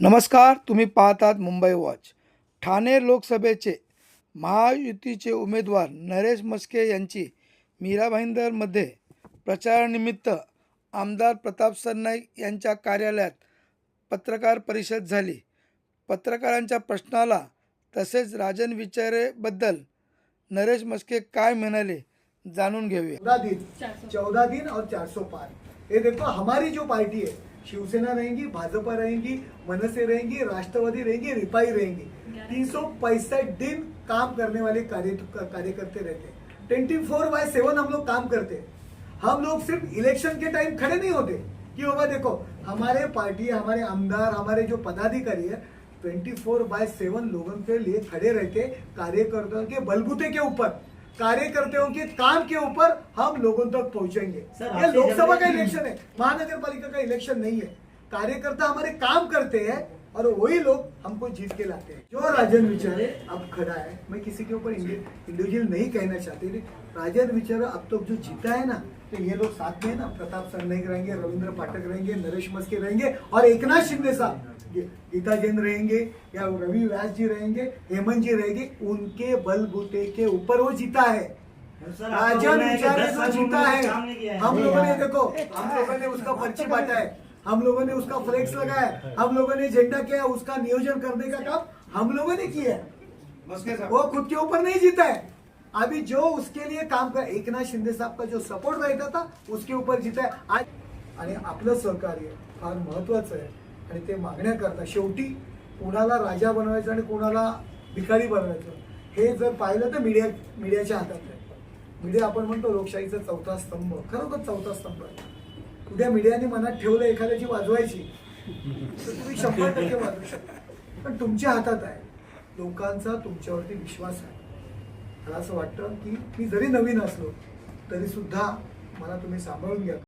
नमस्कार तुम्ही पाहतात मुंबई वॉच. ठाणे लोकसभेचे महायुतीचे उमेदवार नरेश मस्के यांची मीरा भाईंदरमध्ये प्रचारानिमित्त आमदार प्रताप सरनाईक यांच्या कार्यालयात पत्रकार परिषद झाली. पत्रकारांच्या प्रश्नाला तसेच राजन विचारेबद्दल नरेश मस्के काय म्हणाले जाणून घेऊया. चौदा दिन चौदा दिन और चार सौ पार. ये देखो हमारी जो पार्टी है शिवसेना रहेंगी भाजपा रहेंगी मनसे रहेंगी राष्ट्रवादी रहेंगी रिपाई रहेंगी। तीन सौ पैंसठ दिन काम करने वाले कार्य कार्यकर्ते रहते हैं। ट्वेंटी फोर बाय सेवन हम लोग काम करते हैं। हम लोग सिर्फ़ इलेक्शन के टाइम खड़े नहीं होते कि बाबा देखो हमारे पार्टी हमारे आमदार हमारे जो पदाधिकारी है ट्वेंटी फोर बाय सेवन लोगों के लिए खड़े रहते कार्यकर्ताओं के बलबूते के ऊपर। कार्यकर्ताओं के काम के ऊपर हम लोगों तक पहुंचेंगे। ये लोकसभा का इलेक्शन है महानगर पालिका का इलेक्शन नहीं है। कार्यकर्ता हमारे काम करते हैं और वही लोग हमको जीत के लाते हैं। जो राजन विचारे अब खड़ा है मैं किसी के ऊपर इंडिविजुअल नहीं कहना चाहती थी राजन विचारे अब तक जो जीता है ना तो ये लोग साथ में है ना प्रताप सरनाईक रहेंगे रविंद्र पाठक रहेंगे नरेश मस्के रहेंगे और एकनाथ शिंदे साहब गीता जैन रहेंगे या रवि व्यास जी रहेंगे हेमंत जी रहेंगे उनके बलबूते के ऊपर वो जीता है। राजन है विचारे जो जीता है। है। हम लोगों ने देखो हम लोगों ने उसका पर्ची बांटा है। हम लोगों ने उसका फ्लेक्स लगाया हम लोगों ने झंडा किया उसका नियोजन करने का काम हम लोगों ने किया है। वो खुद के ऊपर नहीं जीता है। अभी जो उसके लिए काम कर एकनाथ शिंदे साहब का जो सपोर्ट रहता था उसके ऊपर जीता है। आज आणि आपलं सहकार्य फार महत्वाचं आहे. आणि ते मागण्याकरता शेवटी कोणाला राजा बनवायचं आणि कोणाला भिकारी बनवायचं हे जर पाहिलं तर मीडिया मीडियाच्या हातात आहे. मीडिया आपण म्हणतो लोकशाहीचा चौथा स्तंभ. खरोखर चौथा स्तंभ आहे. उद्या मीडियाने मनात ठेवलं एखाद्याची वाजवायची तर तुम्ही शंभर टक्के वाजवू शकता. पण तुमच्या हातात आहे. लोकांचा तुमच्यावरती विश्वास आहे. मला असं वाटतं की मी जरी नवीन असलो तरी सुद्धा मला तुम्ही सांभाळून घ्या.